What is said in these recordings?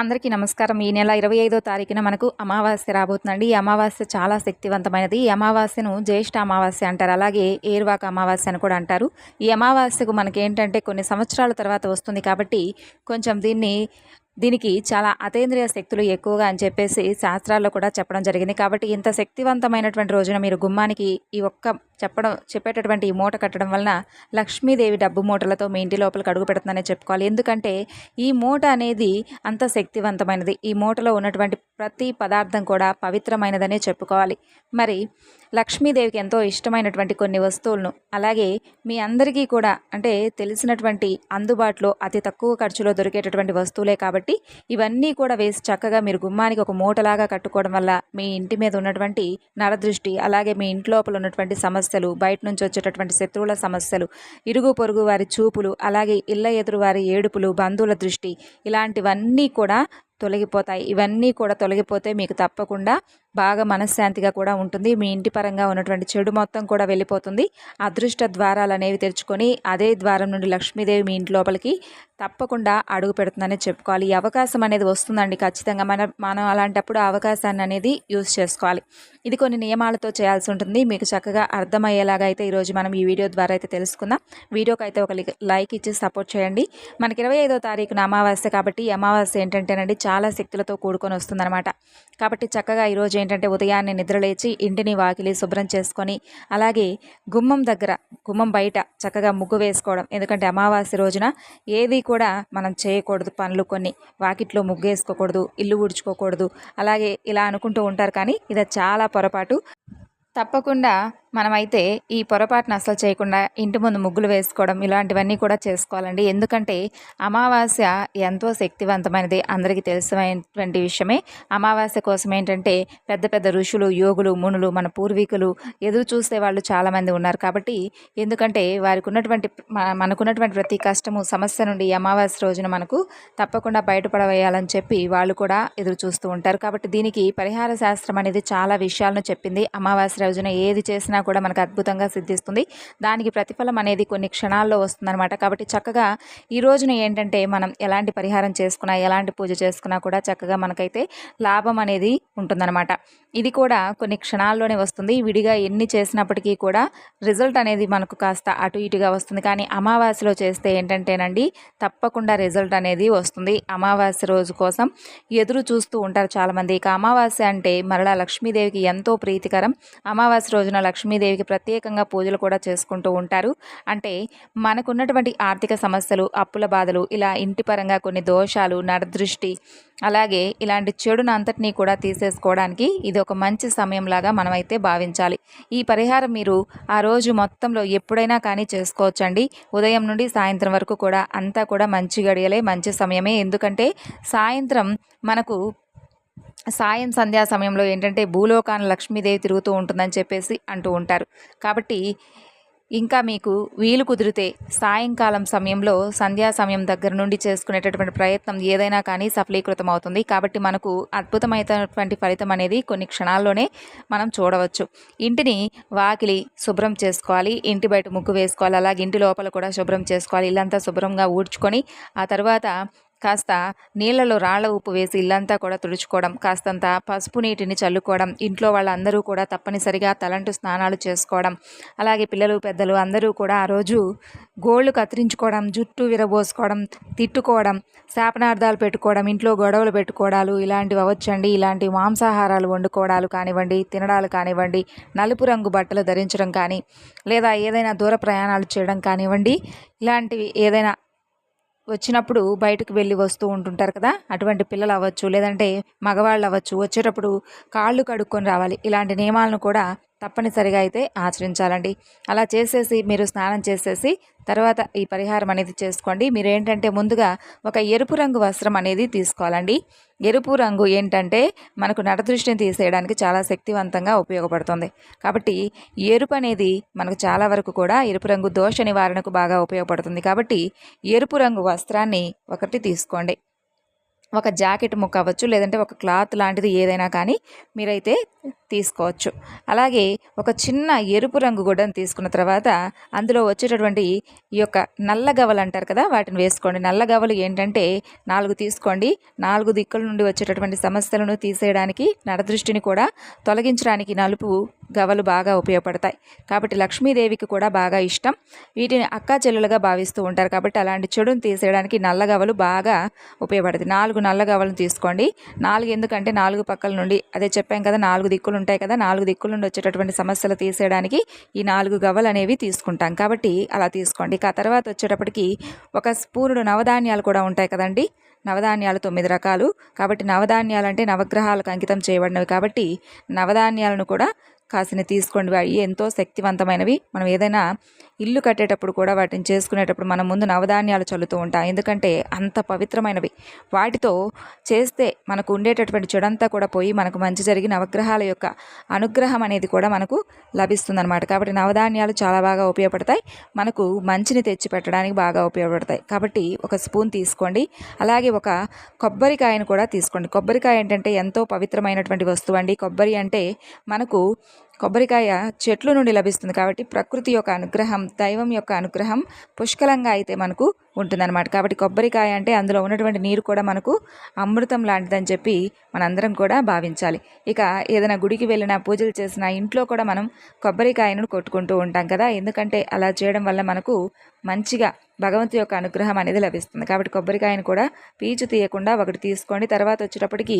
అందరికీ నమస్కారం. ఈ నెల ఇరవై ఐదో తారీఖున మనకు అమావాస్య రాబోతుందండి. ఈ అమావాస్య చాలా శక్తివంతమైనది. ఈ అమావాస్యను జ్యేష్ఠ అమావాస్య అంటారు. అలాగే ఏర్వాక అమావాస్య అని కూడా అంటారు. ఈ అమావాస్యకు మనకి ఏంటంటే కొన్ని సంవత్సరాల తర్వాత వస్తుంది కాబట్టి కొంచెం దీన్ని దీనికి చాలా అతేంద్రియ శక్తులు ఎక్కువగా అని చెప్పేసి శాస్త్రాల్లో కూడా చెప్పడం జరిగింది. కాబట్టి ఇంత శక్తివంతమైనటువంటి రోజున మీరు గుమ్మానికి ఈ ఒక్క చెప్పడం చెప్పేటటువంటి ఈ మూట కట్టడం వలన లక్ష్మీదేవి డబ్బు మూటలతో మీ ఇంటి లోపలికి అడుగు పెడుతుందనే చెప్పుకోవాలి. ఎందుకంటే ఈ మూట అనేది అంత శక్తివంతమైనది. ఈ మూటలో ఉన్నటువంటి ప్రతి పదార్థం కూడా పవిత్రమైనదనే చెప్పుకోవాలి. మరి లక్ష్మీదేవికి ఎంతో ఇష్టమైనటువంటి కొన్ని వస్తువులను. అలాగే మీ అందరికీ కూడా అంటే తెలిసినటువంటి అందుబాటులో అతి తక్కువ ఖర్చులో దొరికేటటువంటి వస్తువులే కాబట్టి ఇవన్నీ కూడా వేసి చక్కగా మీరు గుమ్మానికి ఒక మూటలాగా కట్టుకోవడం వల్ల మీ ఇంటి మీద ఉన్నటువంటి నరదృష్టి అలాగే మీ ఇంటి లోపల ఉన్నటువంటి సమస్యలు బయట నుంచి వచ్చేటటువంటి శత్రువుల సమస్యలు ఇరుగు పొరుగు వారి చూపులు అలాగే ఇళ్ళ ఎదురు వారి ఏడుపులు బంధువుల దృష్టి ఇలాంటివన్నీ కూడా తొలగిపోతాయి. ఇవన్నీ కూడా తొలగిపోతే మీకు తప్పకుండా బాగా మనశ్శాంతిగా కూడా ఉంటుంది. మీ ఇంటి పరంగా ఉన్నటువంటి చెడు మొత్తం కూడా వెళ్ళిపోతుంది. అదృష్ట ద్వారాలు అనేవి తెరుచుకొని అదే ద్వారం నుండి లక్ష్మీదేవి మీ ఇంటి లోపలికి తప్పకుండా అడుగు పెడుతుందని చెప్పుకోవాలి. ఈ అవకాశం అనేది వస్తుందండి ఖచ్చితంగా. మన మనం అలాంటప్పుడు అవకాశాన్ని అనేది యూజ్ చేసుకోవాలి. ఇది కొన్ని నియమాలతో చేయాల్సి ఉంటుంది. మీకు చక్కగా అర్థమయ్యేలాగా అయితే ఈరోజు మనం ఈ వీడియో ద్వారా అయితే తెలుసుకుందాం. వీడియోకి అయితే ఒక లైక్ ఇచ్చి సపోర్ట్ చేయండి. మనకి ఇరవై ఐదో తారీఖున అమావాస్య కాబట్టి అమావాస్య ఏంటంటేనండి చాలా శక్తులతో కూడుకొని వస్తుందన్నమాట. కాబట్టి చక్కగా ఈరోజు ఏంటంటే ఉదయాన్నే నిద్రలేచి ఇంటిని వాకిలి శుభ్రం చేసుకొని అలాగే గుమ్మం దగ్గర గుమ్మం బయట చక్కగా ముగ్గు వేసుకోవడం. ఎందుకంటే అమావాస్య రోజున ఏది కూడా మనం చేయకూడదు పనులు కొన్ని. వాకిట్లో ముగ్గు వేసుకోకూడదు ఇల్లు ఊడ్చుకోకూడదు. అలాగే ఇలా అనుకుంటూ ఉంటారు కానీ ఇది చాలా పొరపాటు. తప్పకుండా మనమైతే ఈ పొరపాటును అసలు చేయకుండా ఇంటి ముందు ముగ్గులు వేసుకోవడం ఇలాంటివన్నీ కూడా చేసుకోవాలండి. ఎందుకంటే అమావాస్య ఎంతో శక్తివంతమైనది. అందరికీ తెలిసినటువంటి విషయమే. అమావాస్య కోసం ఏంటంటే పెద్ద పెద్ద ఋషులు యోగులు మునులు మన పూర్వీకులు ఎదురు చూసే వాళ్ళు చాలామంది ఉన్నారు. కాబట్టి ఎందుకంటే వారికి ఉన్నటువంటి మనకున్నటువంటి ప్రతి కష్టము సమస్య నుండి అమావాస్య రోజున మనకు తప్పకుండా బయటపడవేయాలని చెప్పి వాళ్ళు కూడా ఎదురు చూస్తూ ఉంటారు. కాబట్టి దీనికి పరిహార శాస్త్రం అనేది చాలా విషయాలను చెప్పింది. అమావాస్య రోజున ఏది చేసినా కూడా మనకు అద్భుతంగా సిద్ధిస్తుంది. దానికి ప్రతిఫలం అనేది కొన్ని క్షణాల్లో వస్తుందన్నమాట. కాబట్టి చక్కగా ఈ రోజున ఏంటంటే మనం ఎలాంటి పరిహారం చేసుకున్నా ఎలాంటి పూజ చేసుకున్నా కూడా చక్కగా మనకైతే లాభం అనేది ఉంటుందన్నమాట. ఇది కూడా కొన్ని క్షణాల్లోనే వస్తుంది. విడిగా ఎన్ని చేసినప్పటికీ కూడా రిజల్ట్ అనేది మనకు కాస్త అటు ఇటుగా వస్తుంది. కానీ అమావాస్యలో చేస్తే ఏంటంటేనండి తప్పకుండా రిజల్ట్ అనేది వస్తుంది. అమావాస్య రోజు కోసం ఎదురు చూస్తూ ఉంటారు చాలామంది. ఇక అమావాస్య అంటే మరలా లక్ష్మీదేవికి ఎంతో ప్రీతికరం. అమావాస్య రోజున లక్ష్మీదేవికి ప్రత్యేకంగా పూజలు కూడా చేసుకుంటూ ఉంటారు. అంటే మనకున్నటువంటి ఆర్థిక సమస్యలు అప్పుల బాధలు ఇలా ఇంటి పరంగా కొన్ని దోషాలు నరదృష్టి అలాగే ఇలాంటి చెడును అంతటినీ కూడా తీసేసుకోవడానికి ఇది ఒక మంచి సమయంలాగా మనమైతే భావించాలి. ఈ పరిహారం మీరు ఆ రోజు మొత్తంలో ఎప్పుడైనా కానీ చేసుకోవచ్చండి. ఉదయం నుండి సాయంత్రం వరకు కూడా అంతా కూడా మంచి గడియలే మంచి సమయమే. ఎందుకంటే సాయంత్రం మనకు సాయం సంధ్యా సమయంలో ఏంటంటే భూలోకాన లక్ష్మీదేవి తిరుగుతూ ఉంటుందని చెప్పేసి అంటూ ఉంటారు. కాబట్టి ఇంకా మీకు వీలు కుదిరితే సాయంకాలం సమయంలో సంధ్యా సమయం దగ్గర నుండి చేసుకునేటటువంటి ప్రయత్నం ఏదైనా కానీ సఫలీకృతం అవుతుంది కాబట్టి మనకు అద్భుతమైనటువంటి ఫలితం అనేది కొన్ని క్షణాల్లోనే మనం చూడవచ్చు. ఇంటిని వాకిలి శుభ్రం చేసుకోవాలి. ఇంటి బయట ముగ్గు వేసుకోవాలి. అలాగే ఇంటి లోపల కూడా శుభ్రం చేసుకోవాలి. ఇల్లంతా శుభ్రంగా ఊడ్చుకొని ఆ తర్వాత కాస్త నీళ్ళలో రాళ్ళ ఉప్పు వేసి ఇల్లంతా కూడా తుడుచుకోవడం కాస్తంత పసుపు నీటిని చల్లుకోవడం ఇంట్లో వాళ్ళందరూ కూడా తప్పనిసరిగా తలంటు స్నానాలు చేసుకోవడం అలాగే పిల్లలు పెద్దలు అందరూ కూడా ఆ రోజు గోళ్ళు కత్తిరించుకోవడం జుట్టు విరబోసుకోవడం తిట్టుకోవడం శాపనార్థాలు పెట్టుకోవడం ఇంట్లో గొడవలు పెట్టుకోవడాలు ఇలాంటివి అవ్వచ్చండి. ఇలాంటి మాంసాహారాలు వండుకోవడాలు కానివ్వండి తినడాలు కానివ్వండి నలుపు రంగు బట్టలు ధరించడం కానీ లేదా ఏదైనా దూర ప్రయాణాలు చేయడం కానివ్వండి ఇలాంటివి ఏదైనా వచ్చినప్పుడు బయటకు వెళ్ళి వస్తూ ఉంటుంటారు కదా? అటువంటి పిల్లలు అవ్వచ్చు లేదంటే మగవాళ్ళు అవ్వచ్చు వచ్చేటప్పుడు కాళ్ళు కడుక్కొని రావాలి. ఇలాంటి నియమాలను కూడా తప్పనిసరిగా అయితే ఆచరించాలండి. అలా చేసేసి మీరు స్నానం చేసేసి తర్వాత ఈ పరిహారం అనేది చేసుకోండి. మీరు ఏంటంటే ముందుగా ఒక ఎరుపు రంగు వస్త్రం అనేది తీసుకోవాలండి. ఎరుపు రంగు ఏంటంటే మనకు నడదృష్టిని తీసేయడానికి చాలా శక్తివంతంగా ఉపయోగపడుతుంది. కాబట్టి ఎరుపు అనేది మనకు చాలా వరకు కూడా ఎరుపు రంగు దోష నివారణకు బాగా ఉపయోగపడుతుంది. కాబట్టి ఎరుపు రంగు వస్త్రాన్ని ఒకటి తీసుకోండి. ఒక జాకెట్ ముక్క అవ్వచ్చు లేదంటే ఒక క్లాత్ లాంటిది ఏదైనా కానీ మీరైతే తీసుకోవచ్చు. అలాగే ఒక చిన్న ఎరుపు రంగు గుడ్డను తీసుకున్న తర్వాత అందులో వచ్చేటటువంటి ఈ యొక్క నల్ల గవలు అంటారు కదా వాటిని వేసుకోండి. నల్ల గవలు ఏంటంటే నాలుగు తీసుకోండి. నాలుగు దిక్కుల నుండి వచ్చేటటువంటి సమస్యలను తీసేయడానికి నరదృష్టిని కూడా తొలగించడానికి నలుపు గవలు బాగా ఉపయోగపడతాయి. కాబట్టి లక్ష్మీదేవికి కూడా బాగా ఇష్టం. వీటిని అక్కా చెల్లెలుగా భావిస్తూ ఉంటారు కాబట్టి అలాంటి చెడును తీసేయడానికి నల్ల గవలు బాగా ఉపయోగపడుతుంది నాలుగు నల్ల గవలను తీసుకోండి. నాలుగు ఎందుకంటే నాలుగు పక్కల నుండి అదే చెప్పాం కదా నాలుగు దిక్కులు ఉంటాయి కదా నాలుగు దిక్కుల నుండి వచ్చేటటువంటి సమస్యలు తీసేయడానికి ఈ నాలుగు గవ్వలు అనేవి తీసుకుంటాం. కాబట్టి అలా తీసుకోండి. ఇక ఆ తర్వాత వచ్చేటప్పటికి ఒక స్పూనుడు నవధాన్యాలు కూడా ఉంటాయి కదండి. నవధాన్యాలు తొమ్మిది రకాలు. కాబట్టి నవధాన్యాలు అంటే నవగ్రహాలకు అంకితం చేయబడినవి. కాబట్టి నవధాన్యాలను కూడా కాసిన తీసుకోండి. అవి ఎంతో శక్తివంతమైనవి. మనం ఏదైనా ఇల్లు కట్టేటప్పుడు కూడా వాటిని చేసుకునేటప్పుడు మన ముందు నవధాన్యాలు చల్లుతూ ఉంటాం ఎందుకంటే అంత పవిత్రమైనవి. వాటితో చేస్తే మనకు ఉండేటటువంటి చెడంతా కూడా పోయి మనకు మంచి జరిగి నవగ్రహాల యొక్క అనుగ్రహం అనేది కూడా మనకు లభిస్తుందన్నమాట. కాబట్టి నవధాన్యాలు చాలా బాగా ఉపయోగపడతాయి. మనకు మంచిని తెచ్చి పెట్టడానికి బాగా ఉపయోగపడతాయి. కాబట్టి ఒక స్పూన్ తీసుకోండి. అలాగే ఒక కొబ్బరికాయను కూడా తీసుకోండి. కొబ్బరికాయ ఏంటంటే ఎంతో పవిత్రమైనటువంటి వస్తువు అండి. కొబ్బరి అంటే మనకు కొబ్బరికాయ చెట్లు నుండి లభిస్తుంది కాబట్టి ప్రకృతి యొక్క అనుగ్రహం దైవం యొక్క అనుగ్రహం పుష్కలంగా అయితే మనకు ఉంటుందన్నమాట. కాబట్టి కొబ్బరికాయ అంటే అందులో ఉన్నటువంటి నీరు కూడా మనకు అమృతం లాంటిదని చెప్పి మనందరం కూడా భావించాలి. ఇక ఏదైనా గుడికి వెళ్ళినా పూజలు చేసినా ఇంట్లో కూడా మనం కొబ్బరికాయను కొట్టుకుంటూ ఉంటాం కదా. ఎందుకంటే అలా చేయడం వల్ల మనకు మంచిగా భగవంతు యొక్క అనుగ్రహం అనేది లభిస్తుంది. కాబట్టి కొబ్బరికాయను కూడా పీచు తీయకుండా ఒకటి తీసుకోండి. తర్వాత వచ్చేటప్పటికి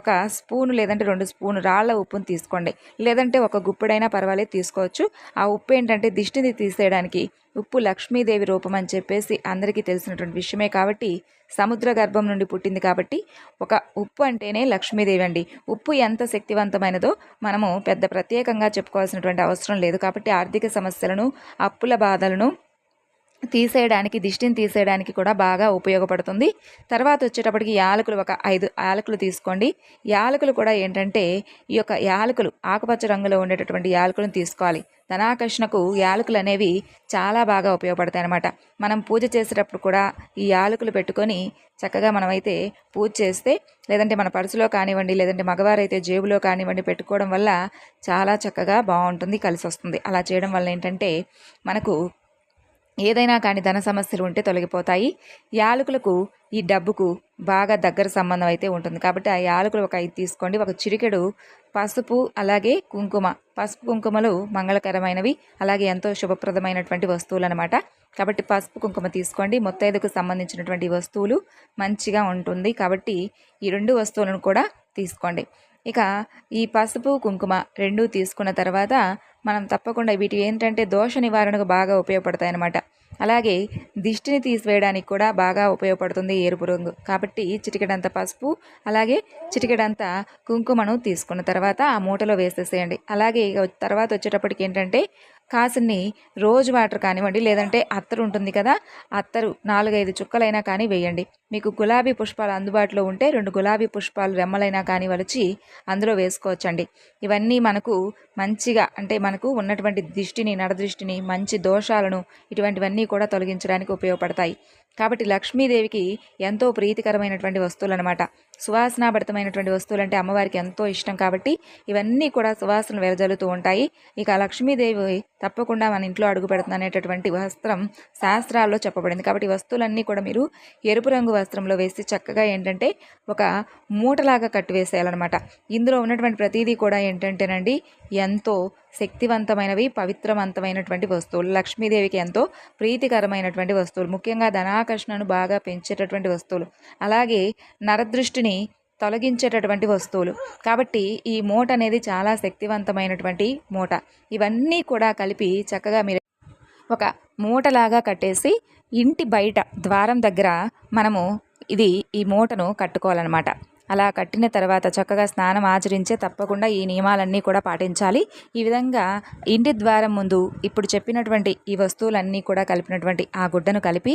ఒక స్పూన్ లేదంటే రెండు స్పూన్ రాళ్ళ ఉప్పును తీసుకోండి. లేదంటే ఒక గుప్పెడైనా పర్వాలేదు తీసుకోవచ్చు. ఆ ఉప్పు ఏంటంటే దిష్టిని తీసేయడానికి ఉప్పు లక్ష్మీదేవి రూపం అని చెప్పేసి అందరికీ తెలిసినటువంటి విషయమే కాబట్టి సముద్ర గర్భం నుండి పుట్టింది కాబట్టి ఒక ఉప్పు అంటేనే లక్ష్మీదేవి అండి. ఉప్పు ఎంత శక్తివంతమైనదో మనము పెద్ద ప్రత్యేకంగా చెప్పుకోవాల్సినటువంటి అవసరం లేదు కాబట్టి ఆర్థిక సమస్యలను అప్పుల బాధలను తీసేయడానికి దిష్టిని తీసేయడానికి కూడా బాగా ఉపయోగపడుతుంది. తర్వాత వచ్చేటప్పటికి యాలకులు ఒక ఐదు యాలకులు తీసుకోండి. యాలకులు కూడా ఏంటంటే ఈ యొక్క యాలకులు ఆకుపచ్చ రంగులో ఉండేటటువంటి యాలకులను తీసుకోవాలి. ధనాకర్షణకు యాలకులు అనేవి చాలా బాగా ఉపయోగపడతాయి అన్నమాట మనం పూజ చేసేటప్పుడు కూడా ఈ యాలకులు పెట్టుకొని చక్కగా మనమైతే పూజ చేస్తే లేదంటే మన పర్సులో కానివ్వండి లేదంటే మగవారైతే జేబులో కానివ్వండి పెట్టుకోవడం వల్ల చాలా చక్కగా బాగుంటుంది కలిసి వస్తుంది అలా చేయడం వల్ల ఏంటంటే మనకు ఏదైనా కానీ ధన సమస్యలు ఉంటే తొలగిపోతాయి. యాలకులకు ఈ డబ్బుకు బాగా దగ్గర సంబంధం అయితే ఉంటుంది. కాబట్టి ఆ యాలకులు ఒక ఐదు తీసుకోండి. ఒక చిరికెడు పసుపు అలాగే కుంకుమ. పసుపు కుంకుమలు మంగళకరమైనవి అలాగే ఎంతో శుభప్రదమైనటువంటి వస్తువులు అనమాట కాబట్టి పసుపు కుంకుమ తీసుకోండి. మొత్తైదుకు సంబంధించినటువంటి వస్తువులు మంచిగా ఉంటుంది. కాబట్టి ఈ రెండు వస్తువులను కూడా తీసుకోండి. ఇక ఈ పసుపు కుంకుమ రెండు తీసుకున్న తర్వాత మనం తప్పకుండా వీటి ఏంటంటే దోష నివారణకు బాగా ఉపయోగపడతాయి అన్నమాట అలాగే దిష్టిని తీసివేయడానికి కూడా బాగా ఉపయోగపడుతుంది ఎరుపు రంగు. కాబట్టి చిటికెడంత పసుపు అలాగే చిటికెడంత కుంకుమను తీసుకున్న తర్వాత ఆ మూటలో వేసేసేయండి. అలాగే తర్వాత వచ్చేటప్పటికి ఏంటంటే కాసిన్ని రోజు వాటర్ కానివ్వండి లేదంటే అత్తరు ఉంటుంది కదా అత్తరు నాలుగైదు చుక్కలైనా కానీ వేయండి. మీకు గులాబీ పుష్పాలు అందుబాటులో ఉంటే రెండు గులాబీ పుష్పాలు రెమ్మలైనా కానీ వలిచి అందులో వేసుకోవచ్చండి. ఇవన్నీ మనకు మంచిగా అంటే మనకు ఉన్నటువంటి దృష్టిని నడదృష్టిని మంచి దోషాలను ఇటువంటివన్నీ కూడా తొలగించడానికి ఉపయోగపడతాయి. కాబట్టి లక్ష్మీదేవికి ఎంతో ప్రీతికరమైనటువంటి వస్తువులన్నమాట. సువాసనాభరితమైనటువంటి వస్తువులు అంటే అమ్మవారికి ఎంతో ఇష్టం కాబట్టి ఇవన్నీ కూడా సువాసన వెరజల్లుతూ ఉంటాయి. ఇక లక్ష్మీదేవి తప్పకుండా మన ఇంట్లో అడుగు పెడుతుంది వస్త్రం శాస్త్రాల్లో చెప్పబడింది. కాబట్టి వస్తువులన్నీ కూడా మీరు ఎరుపు రంగు వస్త్రంలో వేసి చక్కగా ఏంటంటే ఒక మూటలాగా కట్టివేసేయాలన్నమాట. ఇందులో ఉన్నటువంటి ప్రతిదీ కూడా ఏంటంటేనండి ఎంతో శక్తివంతమైనవి పవిత్రవంతమైనటువంటి వస్తువులు. లక్ష్మీదేవికి ఎంతో ప్రీతికరమైనటువంటి వస్తువులు. ముఖ్యంగా ధనాకర్షణను బాగా పెంచేటటువంటి వస్తువులు. అలాగే నరదృష్టిని తొలగించేటటువంటి వస్తువులు. కాబట్టి ఈ మూట అనేది చాలా శక్తివంతమైనటువంటి మూట. ఇవన్నీ కూడా కలిపి చక్కగా మీరు ఒక మూటలాగా కట్టేసి ఇంటి బయట ద్వారం దగ్గర మనము ఇది ఈ మూటను కట్టుకోవాలన్నమాట. అలా కట్టిన తర్వాత చక్కగా స్నానం ఆచరించే తప్పకుండా ఈ నియమాలన్నీ కూడా పాటించాలి. ఈ విధంగా ఇంటి ద్వారం ముందు ఇప్పుడు చెప్పినటువంటి ఈ వస్తువులన్నీ కూడా కలిపినటువంటి ఆ గుడ్డను కలిపి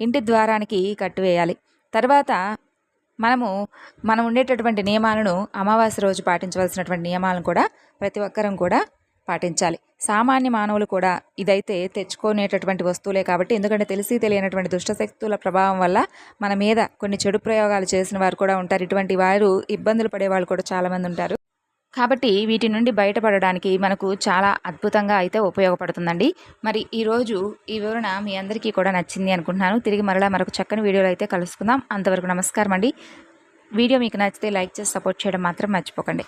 ఇంటి ద్వారానికి కట్టివేయాలి తర్వాత మనము మనం ఉండేటటువంటి నియమాలను అమావాస్య రోజు పాటించవలసినటువంటి నియమాలను కూడా ప్రతి ఒక్కరం కూడా పాటించాలి. సామాన్య మానవులు కూడా ఇదైతే తెచ్చుకునేటటువంటి వస్తువులే కాబట్టి ఎందుకంటే తెలిసి తెలియనటువంటి దుష్టశక్తుల ప్రభావం వల్ల మన మీద కొన్ని చెడు ప్రయోగాలు చేసిన వారు కూడా ఉంటారు. ఇటువంటి వారు ఇబ్బందులు పడే వాళ్ళు కూడా చాలామంది ఉంటారు. కాబట్టి వీటి నుండి బయటపడడానికి మనకు చాలా అద్భుతంగా అయితే ఉపయోగపడుతుందండి. మరి ఈరోజు ఈ వివరణ మీ అందరికీ కూడా నచ్చింది అనుకుంటున్నాను. తిరిగి మరలా మరొక చక్కని వీడియోలో అయితే కలుసుకుందాం. అంతవరకు నమస్కారం అండి. వీడియో మీకు నచ్చితే లైక్ చేసి సపోర్ట్ చేయడం మాత్రం మర్చిపోకండి.